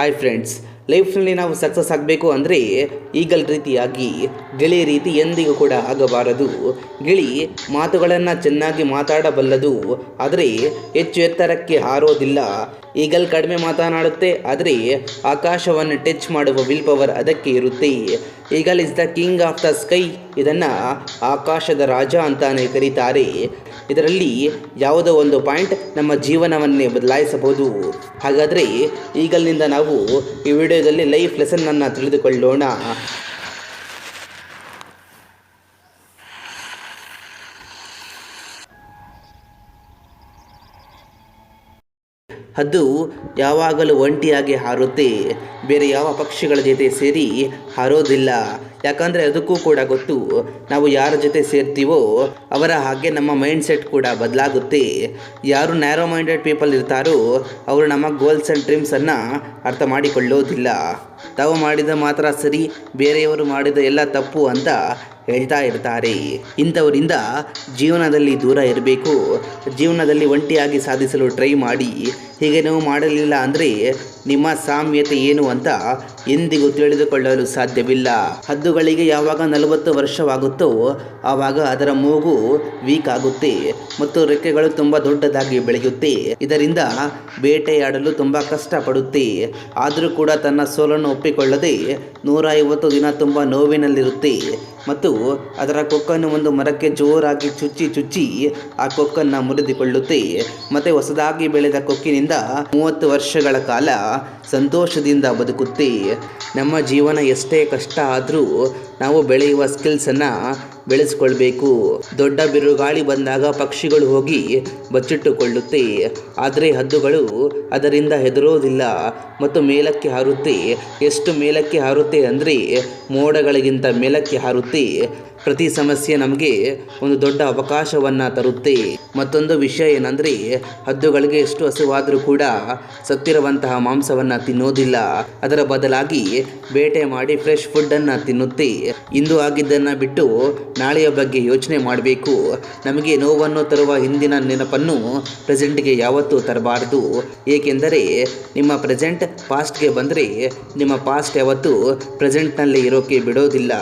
Hi friends, ಲೈಫ್ನಲ್ಲಿ ನಾವು success ಆಗಬೇಕು ಅಂದರೆ ಈಗಲ್ ರೀತಿಯಾಗಿ ಗಿಳಿ ರೀತಿ ಎಂದಿಗೂ ಕೂಡ ಆಗಬಾರದು. ಗಿಳಿ ಮಾತುಗಳನ್ನು ಚೆನ್ನಾಗಿ ಮಾತಾಡಬಲ್ಲದು. ಆದರೆ ಹೆಚ್ಚು ಎತ್ತರಕ್ಕೆ ಹಾರೋದಿಲ್ಲ. ಈಗಲ್ ಕಡಿಮೆ ಮಾತನಾಡುತ್ತೆ, ಆದರೆ ಆಕಾಶವನ್ನು ಟಚ್ ಮಾಡುವ ವಿಲ್ ಪವರ್ ಅದಕ್ಕೆ ಇರುತ್ತೆ. Eagle is the king of the sky ಇದನ್ನು ಆಕಾಶದ ರಾಜ ಅಂತಾನೆ ಕರೀತಾರೆ. ಇದರಲ್ಲಿ ಯಾವುದೋ ಒಂದು ಪಾಯಿಂಟ್ ನಮ್ಮ ಜೀವನವನ್ನೇ ಬದಲಾಯಿಸಬಹುದು. ಹಾಗಾದರೆ ಈಗಲ್ನಿಂದ ನಾವು ಈ ವಿಡಿಯೋದಲ್ಲಿ ಲೈಫ್ ಲೆಸನ್ನನ್ನು ತಿಳಿದುಕೊಳ್ಳೋಣ. ಹದ್ದು ಯಾವಾಗಲೂ ಒಂಟಿಯಾಗಿ ಹಾರುತ್ತೆ. ಬೇರೆ ಯಾವ ಪಕ್ಷಿಗಳ ಜೊತೆ ಸೇರಿ ಹಾರೋದಿಲ್ಲ. ಯಾಕಂದರೆ ಅದಕ್ಕೂ ಕೂಡ ಗೊತ್ತು, ನಾವು ಯಾರ ಜೊತೆ ಸೇರ್ತೀವೋ ಅವರ ಹಾಗೆ ನಮ್ಮ ಮೈಂಡ್ ಸೆಟ್ ಕೂಡ ಬದಲಾಗುತ್ತೆ. ಯಾರು ನ್ಯಾರೋ ಮೈಂಡೆಡ್ ಪೀಪಲ್ ಇರ್ತಾರೋ ಅವರು ನಮ್ಮ ಗೋಲ್ಸ್ ಆ್ಯಂಡ್ ಡ್ರೀಮ್ಸನ್ನು ಅರ್ಥ ಮಾಡಿಕೊಳ್ಳೋದಿಲ್ಲ. ತಾವು ಮಾಡಿದ ಮಾತ್ರ ಸರಿ, ಬೇರೆಯವರು ಮಾಡಿದ ಎಲ್ಲ ತಪ್ಪು ಅಂತ ಹೇಳ್ತಾ ಇರ್ತಾರೆ. ಇಂಥವರಿಂದ ಜೀವನದಲ್ಲಿ ದೂರ ಇರಬೇಕು. ಜೀವನದಲ್ಲಿ ಒಂಟಿಯಾಗಿ ಸಾಧಿಸಲು ಟ್ರೈ ಮಾಡಿ. ಹೀಗೆ ನೀವು ಮಾಡಲಿಲ್ಲ ಅಂದರೆ ನಿಮ್ಮ ಸಾಮ್ಯತೆ ಏನು ಅಂತ ಎಂದಿಗೂ ತಿಳಿದುಕೊಳ್ಳಲು ಸಾಧ್ಯವಿಲ್ಲ. ಹದ್ದುಗಳಿಗೆ ಯಾವಾಗ ನಲವತ್ತು ವರ್ಷವಾಗುತ್ತೋ ಆವಾಗ ಅದರ ಮೂಗು ವೀಕ್ ಆಗುತ್ತೆ ಮತ್ತು ರೆಕ್ಕೆಗಳು ತುಂಬ ದೊಡ್ಡದಾಗಿ ಬೆಳೆಯುತ್ತೆ. ಇದರಿಂದ ಬೇಟೆಯಾಡಲು ತುಂಬ ಕಷ್ಟಪಡುತ್ತೆ. ಆದರೂ ಕೂಡ ತನ್ನ ಸೋಲನ್ನು ಒಪ್ಪಿಕೊಳ್ಳದೆ ನೂರ ಐವತ್ತು ದಿನ ತುಂಬ ನೋವಿನಲ್ಲಿರುತ್ತೆ. ಮತ್ತು ಅದರ ಕೊಕ್ಕನ್ನು ಒಂದು ಮರಕ್ಕೆ ಜೋರಾಗಿ ಚುಚ್ಚಿ ಚುಚ್ಚಿ ಆ ಕೊಕ್ಕನ್ನು ಮುರಿದುಕೊಳ್ಳುತ್ತೆ. ಮತ್ತು ಹೊಸದಾಗಿ ಬೆಳೆದ ಕೊಕ್ಕಿನಿಂದ ಮೂವತ್ತು ವರ್ಷಗಳ ಕಾಲ ಸಂತೋಷದಿಂದ ಬದುಕುತ್ತೆ ನಮ್ಮ ಜೀವನ ಎಷ್ಟೇ ಕಷ್ಟ ಆದರೂ ನಾವು ಬೆಳೆಯುವ ಸ್ಕಿಲ್ಸನ್ನು ಬೆಳೆಸ್ಕೊಳ್ಬೇಕು. ದೊಡ್ಡ ಬಿರುಗಾಳಿ ಬಂದಾಗ ಪಕ್ಷಿಗಳು ಹೋಗಿ ಬಚ್ಚಿಟ್ಟುಕೊಳ್ಳುತ್ತೆ. ಆದರೆ ಹದ್ದುಗಳು ಅದರಿಂದ ಹೆದರೋದಿಲ್ಲ. ಮತ್ತು ಮೇಲಕ್ಕೆ ಹಾರುತ್ತೆ. ಎಷ್ಟು ಮೇಲಕ್ಕೆ ಹಾರುತ್ತೆ ಅಂದರೆ ಮೋಡಗಳಿಗಿಂತ ಮೇಲಕ್ಕೆ ಹಾರುತ್ತೆ. ಪ್ರತಿ ಸಮಸ್ಯೆ ನಮಗೆ ಒಂದು ದೊಡ್ಡ ಅವಕಾಶವನ್ನು ತರುತ್ತೆ. ಮತ್ತೊಂದು ವಿಷಯ ಏನಂದರೆ ಹದ್ದುಗಳಿಗೆ ಎಷ್ಟು ಹಸಿವಾದರೂ ಕೂಡ ಸತ್ತಿರುವಂತಹ ಮಾಂಸವನ್ನು ತಿನ್ನೋದಿಲ್ಲ. ಅದರ ಬದಲಾಗಿ ಬೇಟೆ ಮಾಡಿ ಫ್ರೆಶ್ ಫುಡ್ಡನ್ನು ತಿನ್ನುತ್ತೆ. ಇಂದು ಆಗಿದ್ದನ್ನು ಬಿಟ್ಟು ನಾಳೆಯ ಬಗ್ಗೆ ಯೋಚನೆ ಮಾಡಬೇಕು. ನಮಗೆ ನೋವನ್ನು ತರುವ ಹಿಂದಿನ ನೆನಪನ್ನು ಪ್ರೆಸೆಂಟ್ಗೆ ಯಾವತ್ತೂ ತರಬಾರದು. ಏಕೆಂದರೆ ನಿಮ್ಮ ಪ್ರೆಸೆಂಟ್ ಪಾಸ್ಟ್ಗೆ ಬಂದರೆ ನಿಮ್ಮ ಪಾಸ್ಟ್ ಯಾವತ್ತೂ ಪ್ರೆಸೆಂಟ್ನಲ್ಲಿ ಇರೋಕ್ಕೆ ಬಿಡೋದಿಲ್ಲ.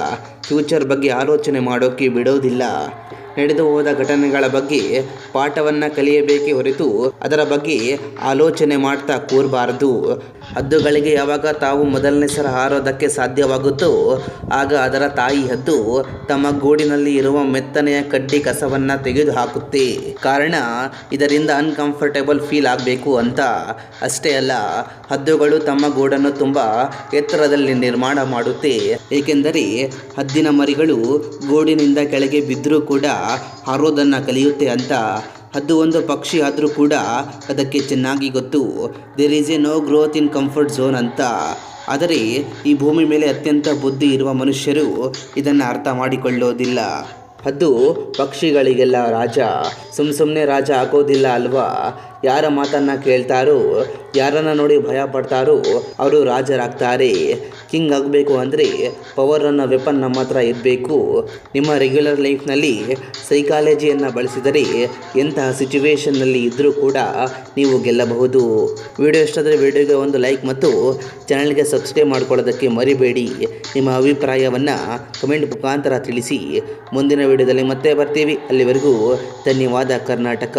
ಫ್ಯೂಚರ್ ಬಗ್ಗೆ ಆಲೋಚನೆ ಮಾಡೋಕ್ಕೆ ಬಿಡೋದಿಲ್ಲ. ನಡೆದು ಹೋದ ಘಟನೆಗಳ ಬಗ್ಗೆ ಪಾಠವನ್ನು ಕಲಿಯಬೇಕೇ ಹೊರತು ಅದರ ಬಗ್ಗೆ ಆಲೋಚನೆ ಮಾಡ್ತಾ ಕೂರಬಾರದು. ಹದ್ದುಗಳಿಗೆ ಯಾವಾಗ ತಾವು ಮೊದಲನೇ ಸಲ ಹಾರೋದಕ್ಕೆ ಸಾಧ್ಯವಾಗುತ್ತೋ, ಆಗ ಅದರ ತಾಯಿ ಹದ್ದು ತಮ್ಮ ಗೂಡಿನಲ್ಲಿ ಇರುವ ಮೆತ್ತನೆಯ ಕಡ್ಡಿ ಕಸವನ್ನು ತೆಗೆದು ಹಾಕುತ್ತೆ ಕಾರಣ, ಇದರಿಂದ ಅನ್ಕಂಫರ್ಟೇಬಲ್ ಫೀಲ್ ಆಗಬೇಕು ಅಂತ. ಅಷ್ಟೇ ಅಲ್ಲ, ಹದ್ದುಗಳು ತಮ್ಮ ಗೂಡನ್ನು ತುಂಬ ಎತ್ತರದಲ್ಲಿ ನಿರ್ಮಾಣ ಮಾಡುತ್ತೆ. ಏಕೆಂದರೆ, ಹದ್ದಿನ ಮರಿಗಳು ಗೂಡಿನಿಂದ ಕೆಳಗೆ ಬಿದ್ದರೂ ಕೂಡ ಹಾರೋದನ್ನು ಕಲಿಯುತ್ತೆ ಅಂತ ಅದು ಒಂದು ಪಕ್ಷಿ ಆದರೂ ಕೂಡ ಅದಕ್ಕೆ ಚೆನ್ನಾಗಿ ಗೊತ್ತು. There is a no growth in comfort zone ಅಂತ. ಆದರೆ ಈ ಭೂಮಿ ಮೇಲೆ ಅತ್ಯಂತ ಬುದ್ಧಿ ಇರುವ ಮನುಷ್ಯರು ಇದನ್ನು ಅರ್ಥ ಮಾಡಿಕೊಳ್ಳೋದಿಲ್ಲ. ಅದು ಪಕ್ಷಿಗಳಿಗೆಲ್ಲ ರಾಜ. ಸುಮ್ಮ ಸುಮ್ಮನೆ ರಾಜ ಆಗೋದಿಲ್ಲ ಅಲ್ವಾ? ಯಾರ ಮಾತನ್ನು ಕೇಳ್ತಾರೋ ಯಾರನ್ನು ನೋಡಿ ಭಯ ಪಡ್ತಾರೋ ಅವರು ರಾಜರಾಗ್ತಾರೆ. ಕಿಂಗ್ ಆಗಬೇಕು ಅಂದರೆ ಪವರ್ ಅನ್ನೋ ವೆಪನ್ ನಮ್ಮ ಹತ್ರ ಇರಬೇಕು. ನಿಮ್ಮ ರೆಗ್ಯುಲರ್ ಲೈಫ್ನಲ್ಲಿ ಸೈಕಾಲಜಿಯನ್ನು ಬಳಸಿದರೆ ಎಂತಹ ಸಿಚುವೇಷನ್ನಲ್ಲಿ ಇದ್ದರೂ ಕೂಡ ನೀವು ಗೆಲ್ಲಬಹುದು. ವಿಡಿಯೋ ಇಷ್ಟಾದರೆ ವಿಡಿಯೋಗೆ ಒಂದು ಲೈಕ್ ಮತ್ತು ಚಾನಲ್ಗೆ ಸಬ್ಸ್ಕ್ರೈಬ್ ಮಾಡ್ಕೊಳ್ಳೋದಕ್ಕೆ ಮರಿಬೇಡಿ. ನಿಮ್ಮ ಅಭಿಪ್ರಾಯವನ್ನು ಕಮೆಂಟ್ ಮುಖಾಂತರ ತಿಳಿಸಿ. ಮುಂದಿನ ವಿಡಿಯೋದಲ್ಲಿ ಮತ್ತೆ ಬರ್ತೀವಿ. ಅಲ್ಲಿವರೆಗೂ ಧನ್ಯವಾದ ಕರ್ನಾಟಕ.